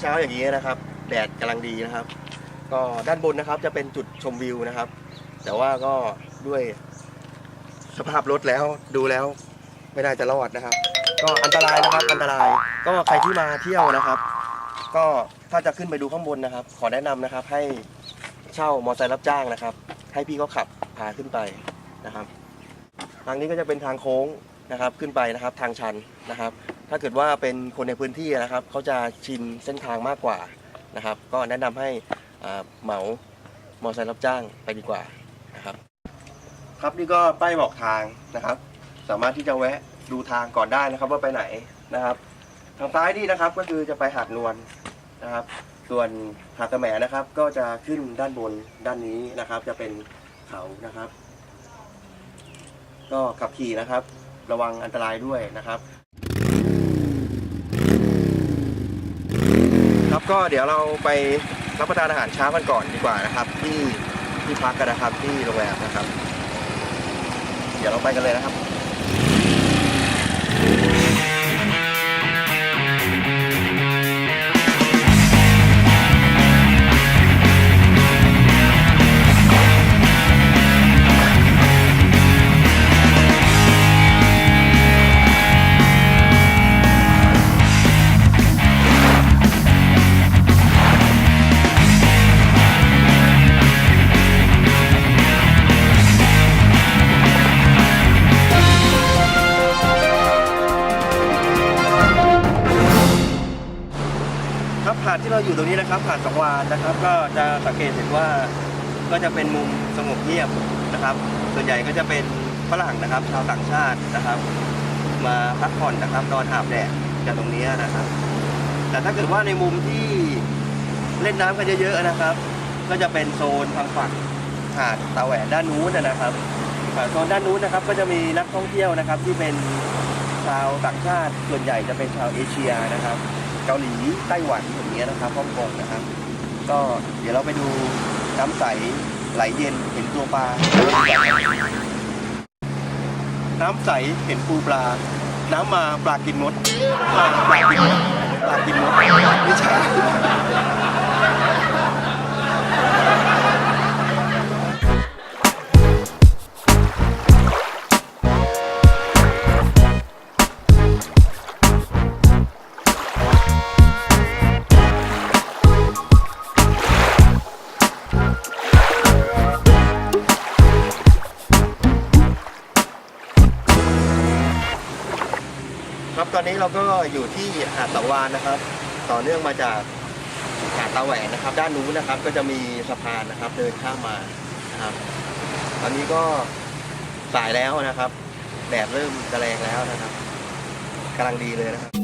เช้าๆอย่างนี้นะครับ แดดกำลังดีนะครับ ก็ด้านบนนะครับจะเป็นจุดชมวิวนะครับ แต่ว่าก็ด้วยสภาพรถแล้วดูแล้วไม่น่าจะรอดนะครับ ก็อันตรายนะครับอันตรายก็ใครที่มาเที่ยวนะครับ ก็ถ้าจะขึ้นไปดูข้างบนนะครับ ขอแนะนำนะครับให้เช่ามอเตอร์ไซค์รับจ้างนะครับ ให้พี่เขาขับพาขึ้นไปนะครับ ทางนี้ก็จะเป็นทางโค้งนะครับขึ้นไปนะครับ ทางชันนะครับ ถ้าเกิดว่าเป็นคนในพื้นที่นะครับเขาจะชินเส้นทางมากกว่านะครับ ก็แนะนำให้อ่าเหมามอเตอร์ไซค์รับจ้างไปดีกว่านะครับ ครับนี่ก็ป้ายบอกทางนะครับ สามารถที่จะแวะดูทางก่อนได้นะครับ ว่าไปไหนนะครับ ทางซ้ายนี่นะครับก็คือจะไปหาดนวลนะครับ ส่วนหาดตะแหมนะครับ ก็จะขึ้นด้านบนด้านนี้นะครับ จะเป็นเขานะครับ ก็ขับขี่นะครับ ระวังอันตรายด้วยนะครับ ครับ ก็เดี๋ยวเราไปรับประทานอาหารเช้ากันก่อนดีกว่านะครับ ที่ที่พักกันนะครับที่โรงแรมนะครับ เดี๋ยวเราไปกันเลยนะครับาดที่เราอยู่ตรงนี้นะครับหาดสังวานนะครับ ก็จะสังเกตเห็นว่าก็จะเป็นมุมสงบเงียบนะครับ ส่วนใหญ่ก็จะเป็นฝรั่งนะครับชาวต่างชาตินะครับ มาพักผ่อนนะครับนอนอาบแดดกันตรงนี้นะครับ แต่ถ้าเกิดว่าในมุมที่เล่นน้ำกันเยอะๆนะครับ ก็จะเป็นโซนทางฝั่งหาดตาแหวนด้านนู้นนะครับโซนด้านนู้นนะครับก็จะมีนักท่องเที่ยวนะครับที่เป็นชาวต่างชาติส่วนใหญ่จะเป็นชาวเอเชียนะครับ เกาหลีไต้หวันอย่างเงี้ยนะครับฮ่องกงนะครับ ก็เดี๋ยวเราไปดูน้ำใสไหลเย็นเห็นตัวปลา น้ำใสเห็นปูปลา น้ำมาปลากินมดปลาปลากินมด ตอนนี้เราก็อยู่ที่หาดตะวานนะครับ ต่อเนื่องมาจากหาดตะแหวนนะครับ ด้านนู้นนะครับก็จะมีสะพานนะครับ เดินข้ามมานะครับ ตอนนี้ก็สายแล้วนะครับแดดเริ่มจะแรงแล้วนะครับกำลังดีเลยนะครับ